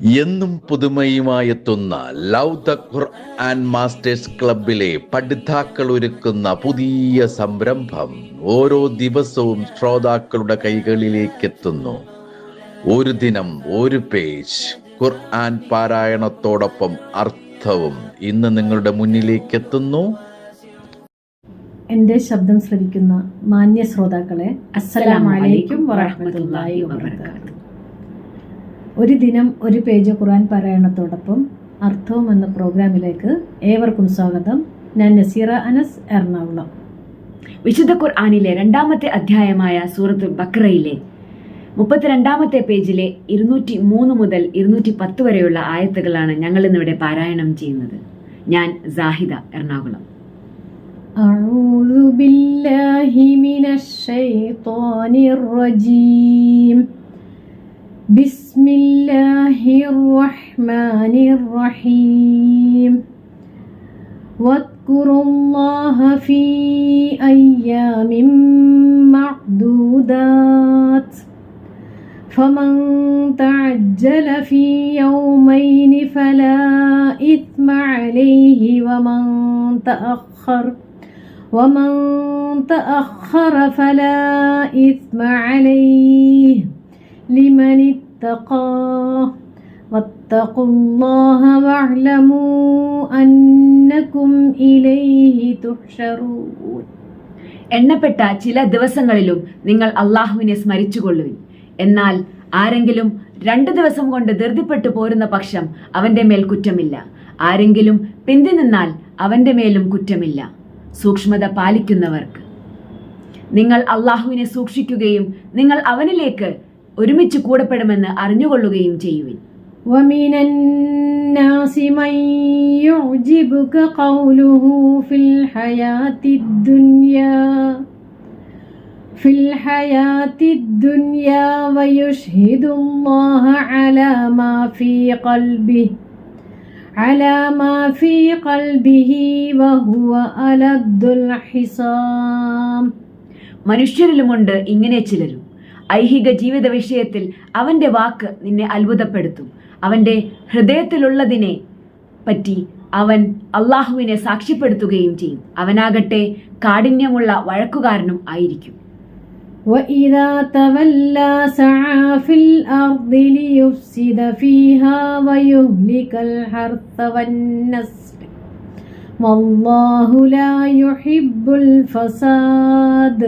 എന്നും പുതുമയുമായെത്തുന്ന love the Quran masters ക്ലബിലെ പഠിതാക്കൾ ഒരുക്കുന്ന പുതിയ സംരംഭം ഓരോ ദിവസവും ശ്രോതാക്കളുടെ കൈകളിലേക്ക് എത്തുന്നു ഒരു ദിനം ഒരു പേജ്. ഖുർആൻ പാരായണത്തോടൊപ്പം അർത്ഥവും ഇന്ന് നിങ്ങളുടെ മുന്നിലേക്ക് എത്തുന്നു എന്റെ ശബ്ദം ശ്രവിക്കുന്ന മാന്യ ശ്രോതാക്കളെ അസ്സലാമലൈക്കും വറഹ്മത്തുള്ളാഹി വബറകാതുഹു. ഒരു ദിനം ഒരു പേജ് ഖുർആൻ പാരായണത്തോടൊപ്പം അർത്ഥവും എന്ന പ്രോഗ്രാമിലേക്ക് ഏവർക്കും സ്വാഗതം ഞാൻ നസീറ അനസ് എറണാകുളം വിശുദ്ധ ഖുർആാനിലെ രണ്ടാമത്തെ അധ്യായമായ സൂറത്ത് ബക്രയിലെ മുപ്പത്തിരണ്ടാമത്തെ പേജിലെ ഇരുന്നൂറ്റി മൂന്ന് മുതൽ ഇരുന്നൂറ്റി പത്ത് വരെയുള്ള ആയത്തുകളാണ് ഞങ്ങൾ ഇന്നിവിടെ പാരായണം ചെയ്യുന്നത് ഞാൻ സാഹിദ എറണാകുളം أعوذ بالله من الشيطان الرجيم بسم الله الرحمن الرحيم. واذكروا الله في أيام معدودات. فمن تعجل في يومين فلا إثم عليه ومن تأخر ومن تأخر فلا إثم عليه. لمن اتقى واتقوا الله واعلموا أنكم إليه تحشرون എണ്ണപ്പെട്ട ചില ദിവസങ്ങളിലും നിങ്ങൾ അള്ളാഹുവിനെ സ്മരിച്ചുകൊള്ളുവിൻ എന്നാൽ ആരെങ്കിലും രണ്ട് ദിവസം കൊണ്ട് ധൃതിപ്പെട്ടു പോരുന്ന പക്ഷം അവന്റെ മേൽ കുറ്റമില്ല ആരെങ്കിലും പിന്തി നിന്നാൽ അവന്റെ മേലും കുറ്റമില്ല സൂക്ഷ്മത പാലിക്കുന്നവർക്ക് നിങ്ങൾ അള്ളാഹുവിനെ സൂക്ഷിക്കുകയും നിങ്ങൾ അവനിലേക്ക് ഒരുമിച്ച് കൂടപ്പെടുമെന്ന് അറിഞ്ഞുകൊള്ളുകയും ചെയ്യുവിൻ ومن الناس من يعجبك قوله في الحياة الدنيا في الحياة الدنيا ويشهد الله على ما في قلبه على ما في قلبه وهو ألد الحصام മനുഷ്യരിലുമുണ്ട് ഇങ്ങനെ ചിലരും ഐഹിക ജീവിത വിഷയത്തിൽ അവന്റെ വാക്ക് നിന്നെ അത്ഭുതപ്പെടുത്തും അവന്റെ ഹൃദയത്തിലുള്ളതിനെ പറ്റി അവൻ അള്ളാഹുവിനെ സാക്ഷ്യപ്പെടുത്തുകയും ചെയ്യും അവനാകട്ടെ കാഠിന്യമുള്ള വഴക്കുകാരനും ആയിരിക്കും وإذا تولى سعى في الأرض ليفسد فيها ويهلك الحرث والنسل والله لا يحب الفساد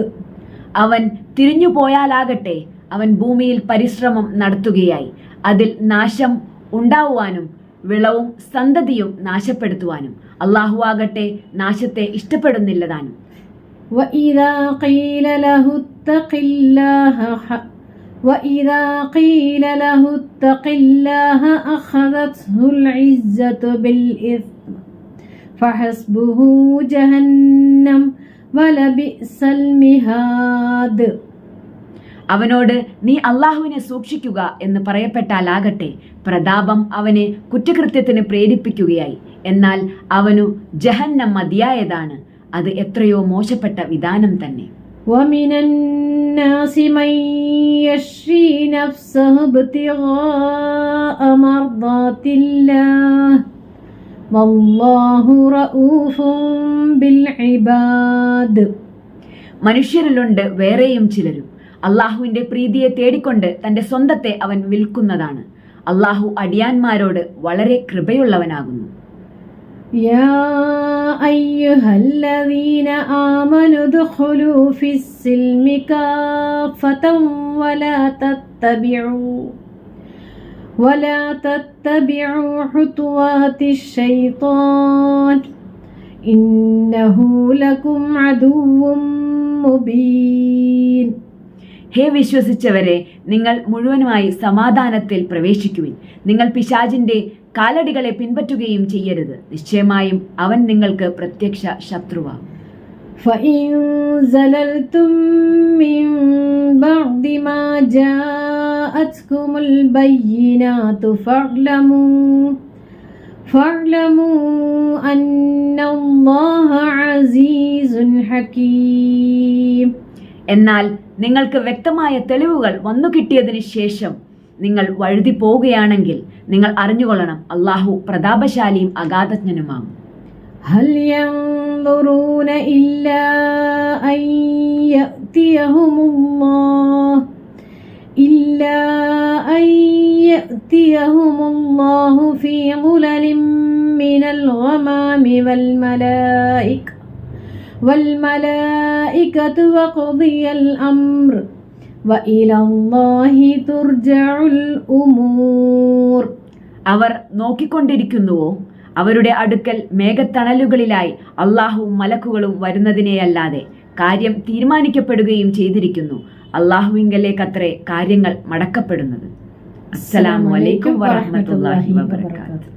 അവൻ തിരിഞ്ഞു പോയാലാകട്ടെ അവൻ ഭൂമിയിൽ പരിശ്രമം നടത്തുകയായി അതിൽ നാശം ഉണ്ടാവുവാനും വിളവും സന്തതിയും നാശപ്പെടുത്തുവാനും അള്ളാഹു ആകട്ടെ നാശത്തെ ഇഷ്ടപ്പെടുന്നില്ലതാനും وإذا قيل له اتق الله ح- وإذا قيل له اتق الله أخذته العزة بالإثم فحسبه جهنم ولبئس المهاد അവനോട് നീ അള്ളാഹുവിനെ സൂക്ഷിക്കുക എന്ന് പറയപ്പെട്ടാലാകട്ടെ പ്രതാപം അവനെ കുറ്റകൃത്യത്തിന് പ്രേരിപ്പിക്കുകയായി. എന്നാൽ അവനു ജഹന്നം മതിയായതാണ്. അത് എത്രയോ മോശപ്പെട്ട വിധാനം തന്നെ. മനുഷ്യരിലുണ്ട് വേറെയും ചിലരും. അള്ളാഹുവിന്റെ പ്രീതിയെ തേടിക്കൊണ്ട് തന്റെ സ്വന്തത്തെ അവൻ വിൽക്കുന്നതാണ് അള്ളാഹു അടിയാന്മാരോട് വളരെ കൃപയുള്ളവനാകുന്നു يا أيها الذين آمنوا ادخلوا في السلم كافة ولا تتبعوا ولا تتبعوا خطوات الشيطان إنه لكم عدو مبين ഹേ വിശ്വസിച്ചവരെ നിങ്ങൾ മുഴുവനുമായി സമാധാനത്തിൽ പ്രവേശിക്കുവിൻ നിങ്ങൾ പിശാചിന്റെ കാലടികളെ പിൻപറ്റുകയും ചെയ്യരുത് നിശ്ചയമായും അവൻ നിങ്ങൾക്ക് പ്രത്യക്ഷ ശത്രുവാകും فإن زللتم من بعد ما جاءتكم البينات فاعلموا فاعلموا أن الله عزيز حكيم എന്നാൽ നിങ്ങൾക്ക് വ്യക്തമായ തെളിവുകൾ വന്നു കിട്ടിയതിന് ശേഷം നിങ്ങൾ വഴുതി പോവുകയാണെങ്കിൽ നിങ്ങൾ അറിഞ്ഞുകൊള്ളണം അള്ളാഹു പ്രതാപശാലിയും അഗാധജ്ഞനുമാകും هل ينظرون إلا أن يأتيهم الله إلا أن يأتيهم الله في ظلل من الغمام والملائكة والملائكة وقضي الأمر وإلى الله ترجع الأمور അവർ നോക്കിക്കൊണ്ടിരിക്കുന്നുവോ അവരുടെ അടുക്കൽ മേഘത്തണലുകളിലായി അള്ളാഹുവും മലക്കുകളും വരുന്നതിനെയല്ലാതെ കാര്യം തീരുമാനിക്കപ്പെടുകയും ചെയ്തിരിക്കുന്നു അള്ളാഹുവിങ്കലേക്കത്രേ കാര്യങ്ങൾ മടക്കപ്പെടുന്നത് അസ്സലാമു അലൈക്കും വറഹ്മത്തുള്ളാഹി വബറകാതുഹു